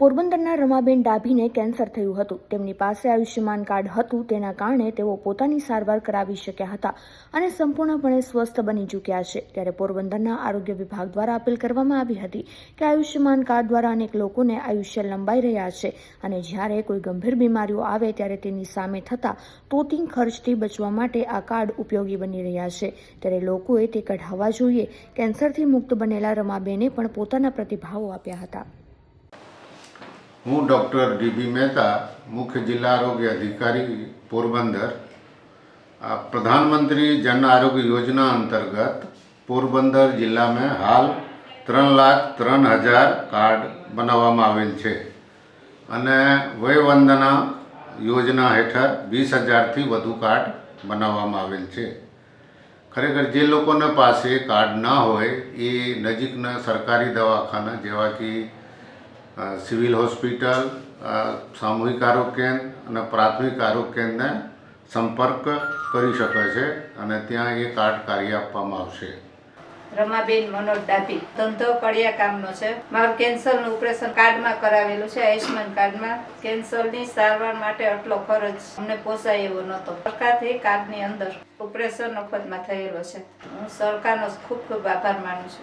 પોરબંદરના રમાબેન ડાભીને કેન્સર થયું હતું. તેમની પાસે આયુષ્યમાન કાર્ડ હતું, તેના કારણે તેઓ પોતાની સારવાર કરાવી શક્યા હતા અને સંપૂર્ણપણે સ્વસ્થ બની ચૂક્યા છે. ત્યારે પોરબંદરના આરોગ્ય વિભાગ દ્વારા અપીલ કરવામાં આવી હતી કે આયુષ્યમાન કાર્ડ દ્વારા અનેક લોકોને આયુષ્ય લંબાઈ રહ્યા છે અને જ્યારે કોઈ ગંભીર બીમારીઓ આવે ત્યારે તેની સામે થતા તોતિંગ ખર્ચથી બચવા માટે આ કાર્ડ ઉપયોગી બની રહ્યા છે. ત્યારે લોકોએ તે કઢાવવા જોઈએ. કેન્સરથી મુક્ત બનેલા રમાબેને પણ પોતાના પ્રતિભાવો આપ્યા હતા. હું ડૉક્ટર ડીબી મહેતા, મુખ્ય જિલ્લા આરોગ્ય અધિકારી, પોરબંદર. આ પ્રધાનમંત્રી જન આરોગ્ય યોજના અંતર્ગત પોરબંદર જિલ્લામાં હાલ ત્રણ લાખ ત્રણ હજાર કાર્ડ બનાવવામાં આવેલ છે અને વયવંદના યોજના હેઠળ વીસ હજારથી વધુ કાર્ડ બનાવવામાં આવેલ છે. ખરેખર જે લોકોના પાસે કાર્ડ ના હોય, એ નજીકના સરકારી દવાખાના જેવા કે સિવિલ હોસ્પિટલ સામૂહિક આરોગ્ય કેન્દ્ર અને પ્રાથમિક આરોગ્ય કેન્દ્રને સંપર્ક કરી શકે છે અને ત્યાં એ કાર્ડ કાર્ય આપવામાં આવશે. રમાબેન મનોજ ડાભી ધંધો કડિયા કામનો છે. મારું કેન્સરનું ઓપરેશન કાર્ડમાં કરાવેલું છે, આયુષ્યમાન કાર્ડમાં. કેન્સરની સારવાર માટે આટલો ખર્ચ અમને પોસાય એવો નહોતો. સરકારથી કાર્ડની અંદર ઓપરેશન મફતમાં થયેલો છે. હું સરકારનો ખૂબ ખૂબ આભાર માનું છું.